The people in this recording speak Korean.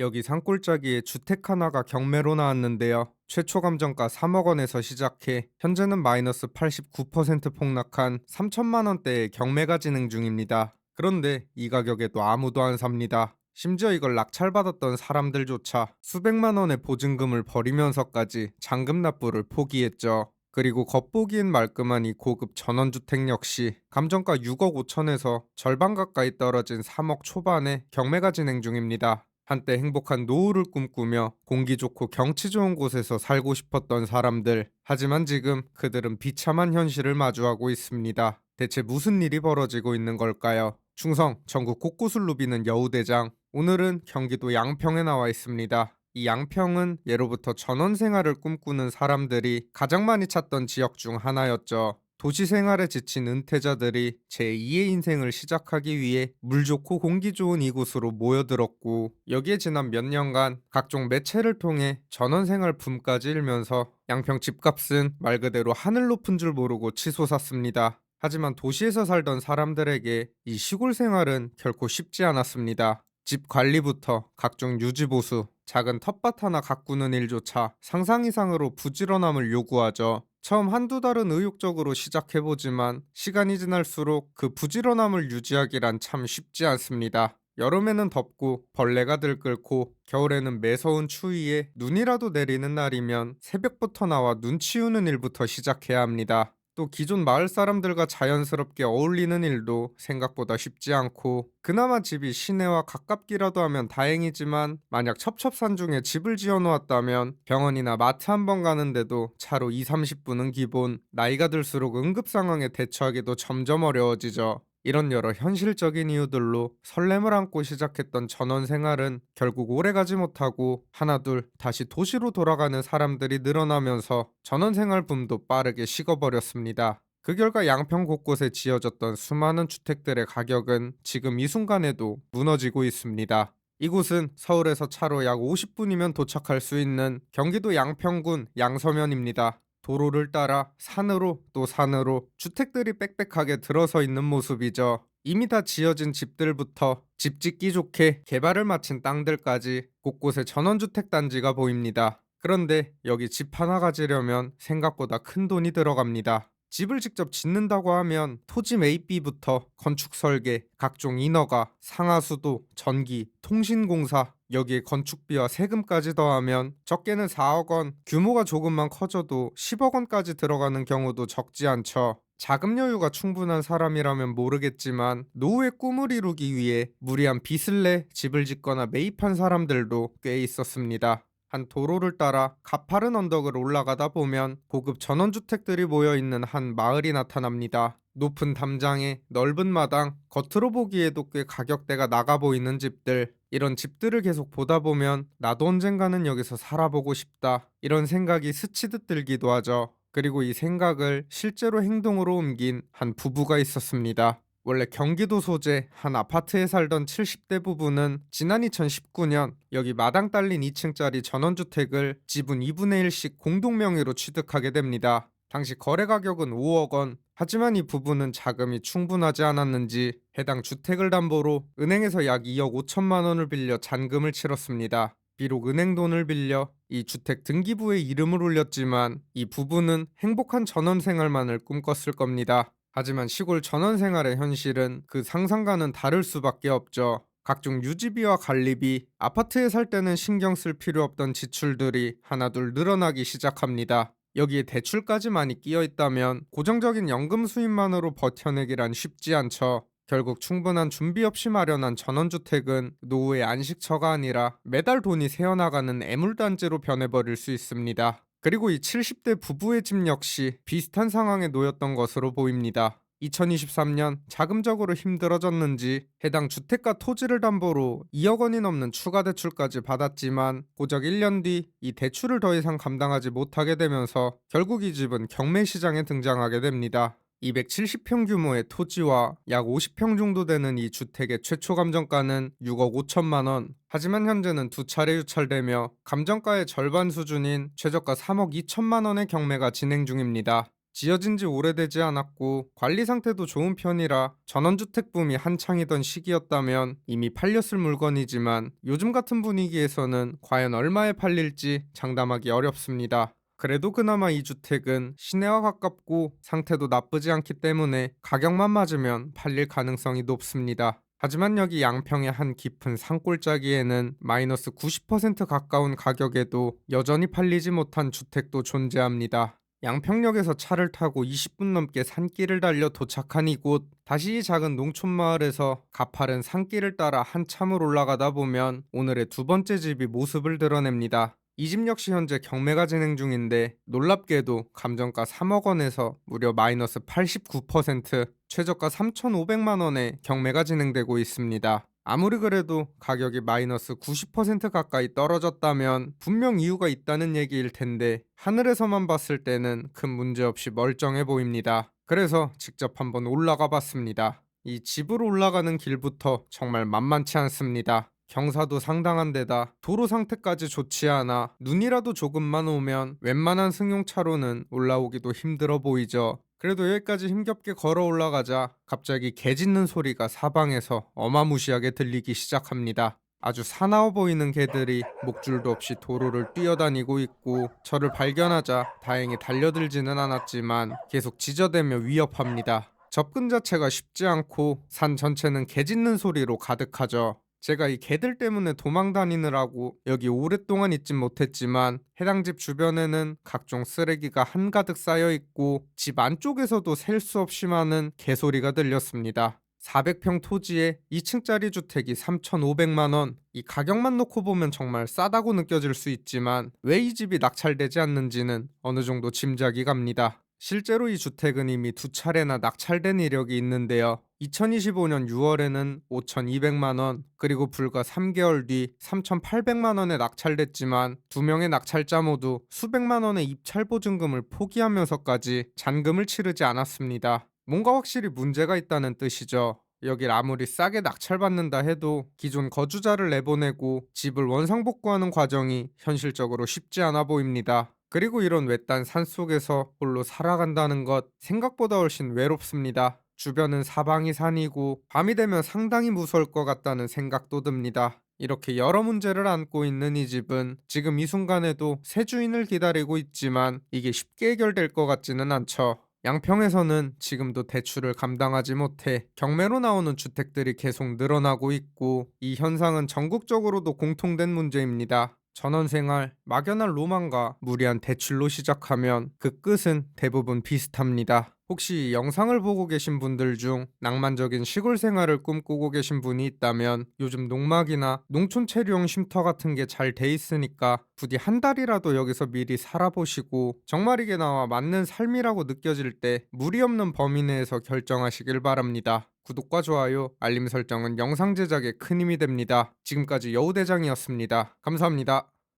여기 산골짜기에 주택 하나가 경매로 나왔는데요. 최초 감정가 3억 원에서 시작해 현재는 마이너스 89% 폭락한 3천만 원대의 경매가 진행 중입니다. 그런데 이 가격에도 아무도 안 삽니다. 심지어 이걸 낙찰받았던 사람들조차 수백만 원의 보증금을 버리면서까지 잔금 납부를 포기했죠. 그리고 겉보기엔 말끔한 이 고급 전원주택 역시 감정가 6억 5천에서 절반 가까이 떨어진 3억 초반에 경매가 진행 중입니다. 한때 행복한 노후를 꿈꾸며 공기 좋고 경치 좋은 곳에서 살고 싶었던 사람들. 하지만 지금 그들은 비참한 현실을 마주하고 있습니다. 대체 무슨 일이 벌어지고 있는 걸까요? 충성, 전국 곳곳을 누비는 여우대장. 오늘은 경기도 양평에 나와 있습니다. 이 양평은 예로부터 전원 생활을 꿈꾸는 사람들이 가장 많이 찾던 지역 중 하나였죠. 도시 생활에 지친 은퇴자들이 제2의 인생을 시작하기 위해 물 좋고 공기 좋은 이곳으로 모여들었고 여기에 지난 몇 년간 각종 매체를 통해 전원 생활 붐까지 일면서 양평 집값은 말 그대로 하늘 높은 줄 모르고 치솟았습니다. 하지만 도시에서 살던 사람들에게 이 시골 생활은 결코 쉽지 않았습니다. 집 관리부터 각종 유지보수, 작은 텃밭 하나 가꾸는 일조차 상상 이상으로 부지런함을 요구하죠. 처음 한두 달은 의욕적으로 시작해보지만 시간이 지날수록 그 부지런함을 유지하기란 참 쉽지 않습니다. 여름에는 덥고 벌레가 들끓고 겨울에는 매서운 추위에 눈이라도 내리는 날이면 새벽부터 나와 눈 치우는 일부터 시작해야 합니다. 또 기존 마을 사람들과 자연스럽게 어울리는 일도 생각보다 쉽지 않고 그나마 집이 시내와 가깝기라도 하면 다행이지만 만약 첩첩산 중에 집을 지어 놓았다면 병원이나 마트 한 번 가는데도 차로 2, 30분은 기본 나이가 들수록 응급 상황에 대처하기도 점점 어려워지죠. 이런 여러 현실적인 이유들로 설렘을 안고 시작했던 전원 생활은 결국 오래가지 못하고 하나둘 다시 도시로 돌아가는 사람들이 늘어나면서 전원 생활 붐도 빠르게 식어버렸습니다. 그 결과 양평 곳곳에 지어졌던 수많은 주택들의 가격은 지금 이 순간에도 무너지고 있습니다. 이곳은 서울에서 차로 약 50분이면 도착할 수 있는 경기도 양평군 양서면입니다. 도로를 따라 산으로 또 산으로 주택들이 빽빽하게 들어서 있는 모습이죠. 이미 다 지어진 집들부터 집 짓기 좋게 개발을 마친 땅들까지 곳곳에 전원주택 단지가 보입니다. 그런데 여기 집 하나 가지려면 생각보다 큰 돈이 들어갑니다. 집을 직접 짓는다고 하면 토지 매입비부터 건축 설계, 각종 인허가, 상하수도, 전기, 통신공사, 여기에 건축비와 세금까지 더하면 적게는 4억 원, 규모가 조금만 커져도 10억 원까지 들어가는 경우도 적지 않죠. 자금 여유가 충분한 사람이라면 모르겠지만 노후의 꿈을 이루기 위해 무리한 빚을 내 집을 짓거나 매입한 사람들도 꽤 있었습니다. 한 도로를 따라 가파른 언덕을 올라가다 보면 고급 전원주택들이 모여 있는 한 마을이 나타납니다. 높은 담장에 넓은 마당, 겉으로 보기에도 꽤 가격대가 나가 보이는 집들. 이런 집들을 계속 보다 보면 나도 언젠가는 여기서 살아보고 싶다. 이런 생각이 스치듯 들기도 하죠. 그리고 이 생각을 실제로 행동으로 옮긴 한 부부가 있었습니다. 원래 경기도 소재 한 아파트에 살던 70대 부부는 지난 2019년 여기 마당 딸린 2층짜리 전원주택을 지분 2분의 1씩 공동 명의로 취득하게 됩니다. 당시 거래 가격은 5억 원. 하지만 이 부부는 자금이 충분하지 않았는지 해당 주택을 담보로 은행에서 약 2억 5천만 원을 빌려 잔금을 치렀습니다. 비록 은행 돈을 빌려 이 주택 등기부에 이름을 올렸지만 이 부부는 행복한 전원 생활만을 꿈꿨을 겁니다. 하지만 시골 전원 생활의 현실은 그 상상과는 다를 수밖에 없죠. 각종 유지비와 관리비, 아파트에 살 때는 신경 쓸 필요 없던 지출들이 하나둘 늘어나기 시작합니다. 여기에 대출까지 많이 끼어 있다면 고정적인 연금 수입만으로 버텨내기란 쉽지 않죠. 결국 충분한 준비 없이 마련한 전원주택은 노후의 안식처가 아니라 매달 돈이 새어나가는 애물단지로 변해버릴 수 있습니다. 그리고 이 70대 부부의 집 역시 비슷한 상황에 놓였던 것으로 보입니다. 2023년 자금적으로 힘들어졌는지 해당 주택과 토지를 담보로 2억 원이 넘는 추가 대출까지 받았지만 고작 1년 뒤 이 대출을 더 이상 감당하지 못하게 되면서 결국 이 집은 경매 시장에 등장하게 됩니다. 270평 규모의 토지와 약 50평 정도 되는 이 주택의 최초 감정가는 6억 5천만 원. 하지만 현재는 두 차례 유찰되며 감정가의 절반 수준인 최저가 3억 2천만 원의 경매가 진행 중입니다. 지어진 지 오래되지 않았고 관리 상태도 좋은 편이라 전원주택 붐이 한창이던 시기였다면 이미 팔렸을 물건이지만 요즘 같은 분위기에서는 과연 얼마에 팔릴지 장담하기 어렵습니다. 그래도 그나마 이 주택은 시내와 가깝고 상태도 나쁘지 않기 때문에 가격만 맞으면 팔릴 가능성이 높습니다. 하지만 여기 양평의 한 깊은 산골짜기에는 마이너스 90% 가까운 가격에도 여전히 팔리지 못한 주택도 존재합니다. 양평역에서 차를 타고 20분 넘게 산길을 달려 도착한 이곳 다시 이 작은 농촌 마을에서 가파른 산길을 따라 한참을 올라가다 보면 오늘의 두 번째 집이 모습을 드러냅니다. 이 집 역시 현재 경매가 진행 중인데 놀랍게도 감정가 3억 원에서 무려 마이너스 89% 최저가 3,500만 원에 경매가 진행되고 있습니다. 아무리 그래도 가격이 마이너스 90% 가까이 떨어졌다면 분명 이유가 있다는 얘기일 텐데 하늘에서만 봤을 때는 큰 문제 없이 멀쩡해 보입니다. 그래서 직접 한번 올라가 봤습니다. 이 집으로 올라가는 길부터 정말 만만치 않습니다. 경사도 상당한 데다 도로 상태까지 좋지 않아 눈이라도 조금만 오면 웬만한 승용차로는 올라오기도 힘들어 보이죠. 그래도 여기까지 힘겹게 걸어 올라가자 갑자기 개 짖는 소리가 사방에서 어마무시하게 들리기 시작합니다. 아주 사나워 보이는 개들이 목줄도 없이 도로를 뛰어다니고 있고 저를 발견하자 다행히 달려들지는 않았지만 계속 짖어대며 위협합니다. 접근 자체가 쉽지 않고 산 전체는 개 짖는 소리로 가득하죠. 제가 이 개들 때문에 도망 다니느라고 여기 오랫동안 있진 못했지만 해당 집 주변에는 각종 쓰레기가 한가득 쌓여 있고 집 안쪽에서도 셀 수 없이 많은 개소리가 들렸습니다. 400평 토지에 2층짜리 주택이 3,500만 원. 이 가격만 놓고 보면 정말 싸다고 느껴질 수 있지만 왜 이 집이 낙찰되지 않는지는 어느 정도 짐작이 갑니다. 실제로 이 주택은 이미 두 차례나 낙찰된 이력이 있는데요. 2025년 6월에는 5,200만 원, 그리고 불과 3개월 뒤 3,800만 원에 낙찰됐지만 두 명의 낙찰자 모두 수백만 원의 입찰 보증금을 포기하면서까지 잔금을 치르지 않았습니다. 뭔가 확실히 문제가 있다는 뜻이죠. 여길 아무리 싸게 낙찰받는다 해도 기존 거주자를 내보내고 집을 원상복구하는 과정이 현실적으로 쉽지 않아 보입니다. 그리고 이런 외딴 산속에서 홀로 살아간다는 것 생각보다 훨씬 외롭습니다. 주변은 사방이 산이고 밤이 되면 상당히 무서울 것 같다는 생각도 듭니다. 이렇게 여러 문제를 안고 있는 이 집은 지금 이 순간에도 새 주인을 기다리고 있지만 이게 쉽게 해결될 것 같지는 않죠. 양평에서는 지금도 대출을 감당하지 못해 경매로 나오는 주택들이 계속 늘어나고 있고 이 현상은 전국적으로도 공통된 문제입니다. 전원생활, 막연한 로망과 무리한 대출로 시작하면 그 끝은 대부분 비슷합니다. 혹시 이 영상을 보고 계신 분들 중 낭만적인 시골 생활을 꿈꾸고 계신 분이 있다면 요즘 농막이나 농촌 체류용 쉼터 같은 게 잘 돼 있으니까 부디 한 달이라도 여기서 미리 살아보시고 정말 이게 나와 맞는 삶이라고 느껴질 때 무리 없는 범위 내에서 결정하시길 바랍니다. 구독과 좋아요, 알림 설정은 영상 제작에 큰 힘이 됩니다. 지금까지 여우대장이었습니다. 감사합니다.